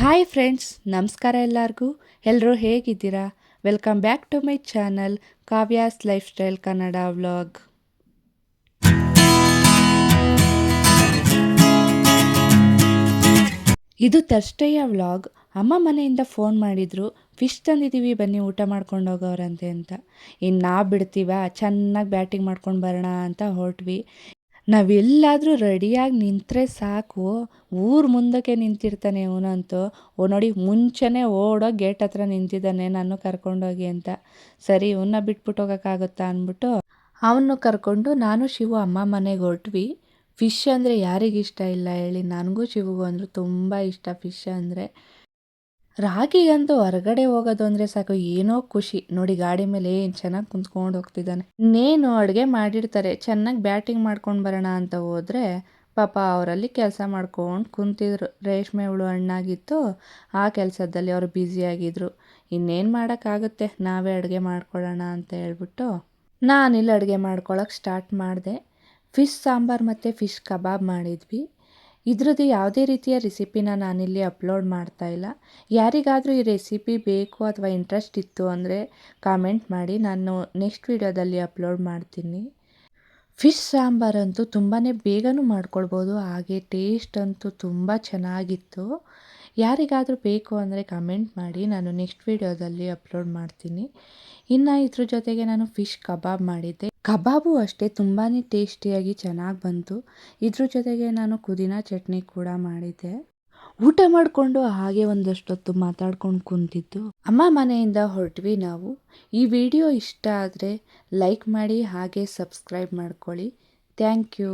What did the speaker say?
Hi friends, ನಮಸ್ಕಾರ ಎಲ್ಲರಿಗೂ. ಎಲ್ಲರೂ ಹೇಗಿದ್ದೀರಾ? Welcome back to my channel Kavya's lifestyle Kannada vlog ಇದು ತರ್ಸ್ಡೇಯ ವ್ಲಾಗ್ ಅಮ್ಮ ಮನೆಯಿಂದ ಫೋನ್ ಮಾಡಿದ್ರು ಫಿಶ್ ತಂದಿದ್ದೀವಿ ಬನ್ನಿ ಊಟ ಮಾಡ್ಕೊಂಡು ಹೋಗೋರಂತೆ ಅಂತ. ಇನ್ನು ನಾವು ಬಿಡ್ತೀವ? ಚೆನ್ನಾಗಿ ಬ್ಯಾಟಿಂಗ್ ಮಾಡ್ಕೊಂಡು ಬರೋಣ ಅಂತ ಹೊರಟ್ವಿ. ನಾವೆಲ್ಲಾದರೂ ರೆಡಿಯಾಗಿ ನಿಂತರೆ ಸಾಕು. ಊರ ಮುಂದಕ್ಕೆ ನಿಂತಿರ್ತಾನೆ ಇವನಂತೂ ಓ ನೋಡಿ ಮುಂಚೆನೇ ಓಡೋ ಗೇಟ್ ಹತ್ರ ನಿಂತಿದ್ದಾನೆ ನಾನು ಕರ್ಕೊಂಡೋಗಿ ಅಂತ. ಸರಿ ಇವನ್ನ ಬಿಟ್ಬಿಟ್ಟು ಹೋಗೋಕ್ಕಾಗುತ್ತಾ ಅಂದ್ಬಿಟ್ಟು ಅವನು ಕರ್ಕೊಂಡು ನಾನು ಶಿವು ಅಮ್ಮ ಮನೆಗೆ ಹೊರಟ್ವಿ. ಫಿಶ್ ಅಂದರೆ ಯಾರಿಗಿಷ್ಟ ಇಲ್ಲ ಹೇಳಿ. ನನಗೂ ಶಿವಗೂ ಅಂದರು ತುಂಬ ಇಷ್ಟ ಫಿಶ್ ಅಂದರೆ. ರಾಗಿಗಂತೂ ಹೊರಗಡೆ ಹೋಗೋದು ಅಂದರೆ ಸಾಕು, ಏನೋ ಖುಷಿ. ನೋಡಿ, ಗಾಡಿ ಮೇಲೆ ಏನು ಚೆನ್ನಾಗಿ ಕುಂತ್ಕೊಂಡು ಹೋಗ್ತಿದ್ದಾನೆ. ಇನ್ನೇನು ಅಡುಗೆ ಮಾಡಿರ್ತಾರೆ. ಚೆನ್ನಾಗಿ ಬ್ಯಾಟಿಂಗ್ ಮಾಡ್ಕೊಂಡು ಬರೋಣ ಅಂತ ಹೋದ್ರೆ ಪಾಪ ಅವರಲ್ಲಿ ಕೆಲಸ ಮಾಡ್ಕೊಂಡು ಕುಂತಿದ್ರು. ರೇಷ್ಮೆ ಹುಳು ಹಣ್ಣಾಗಿತ್ತು, ಆ ಕೆಲಸದಲ್ಲಿ ಅವರು ಬ್ಯುಸಿಯಾಗಿದ್ದರು ಇನ್ನೇನು ಮಾಡೋಕ್ಕಾಗುತ್ತೆ? ನಾವೇ ಅಡುಗೆ ಮಾಡ್ಕೊಳ್ಳೋಣ ಅಂತ ಹೇಳ್ಬಿಟ್ಟು ನಾನಿಲ್ಲಿ ಅಡುಗೆ ಮಾಡ್ಕೊಳಕ್ಕೆ ಸ್ಟಾರ್ಟ್ ಮಾಡಿದೆ. ಫಿಶ್ ಸಾಂಬಾರು ಮತ್ತು ಫಿಶ್ ಕಬಾಬ್ ಮಾಡಿದ್ವಿ. ಇದ್ರದ್ದು ಯಾವುದೇ ರೀತಿಯ ರೆಸಿಪಿನ ನಾನಿಲ್ಲಿ ಅಪ್ಲೋಡ್ ಮಾಡ್ತಾ ಇಲ್ಲ. ಯಾರಿಗಾದರೂ ಈ ರೆಸಿಪಿ ಬೇಕು ಅಥವಾ ಇಂಟ್ರೆಸ್ಟ್ ಇತ್ತು ಅಂದರೆ ಕಾಮೆಂಟ್ ಮಾಡಿ. ನಾನು ನೆಕ್ಸ್ಟ್ ವೀಡಿಯೋದಲ್ಲಿ ಅಪ್ಲೋಡ್ ಮಾಡ್ತೀನಿ. ಫಿಶ್ ಸಾಂಬಾರಂತೂ ತುಂಬಾ ಬೇಗನೂ ಮಾಡ್ಕೊಳ್ಬೋದು. ಹಾಗೆ ಟೇಸ್ಟ್ ಅಂತೂ ತುಂಬ ಚೆನ್ನಾಗಿತ್ತು. ಯಾರಿಗಾದರೂ ಬೇಕು ಅಂದರೆ ಕಮೆಂಟ್ ಮಾಡಿ, ನಾನು ನೆಕ್ಸ್ಟ್ ವೀಡಿಯೋದಲ್ಲಿ ಅಪ್ಲೋಡ್ ಮಾಡ್ತೀನಿ. ಇನ್ನು ಇದ್ರ ಜೊತೆಗೆ ನಾನು ಫಿಶ್ ಕಬಾಬ್ ಮಾಡಿದ್ದೆ. ಕಬಾಬು ಅಷ್ಟೇ ತುಂಬಾ ಟೇಸ್ಟಿಯಾಗಿ ಚೆನ್ನಾಗಿ ಬಂತು. ಇದ್ರ ಜೊತೆಗೆ ನಾನು ಪುದೀನ ಚಟ್ನಿ ಕೂಡ ಮಾಡಿದ್ದೆ. ಊಟ ಮಾಡಿಕೊಂಡು ಹಾಗೆ ಒಂದಷ್ಟೊತ್ತು ಮಾತಾಡ್ಕೊಂಡು ಕುಂತಿದ್ದು. ಅಮ್ಮ ಮನೆಯಿಂದ ಹೊರಟ್ವಿ ನಾವು. ಈ ವಿಡಿಯೋ ಇಷ್ಟ ಆದರೆ ಲೈಕ್ ಮಾಡಿ, ಹಾಗೆ ಸಬ್ಸ್ಕ್ರೈಬ್ ಮಾಡ್ಕೊಳ್ಳಿ. Thank you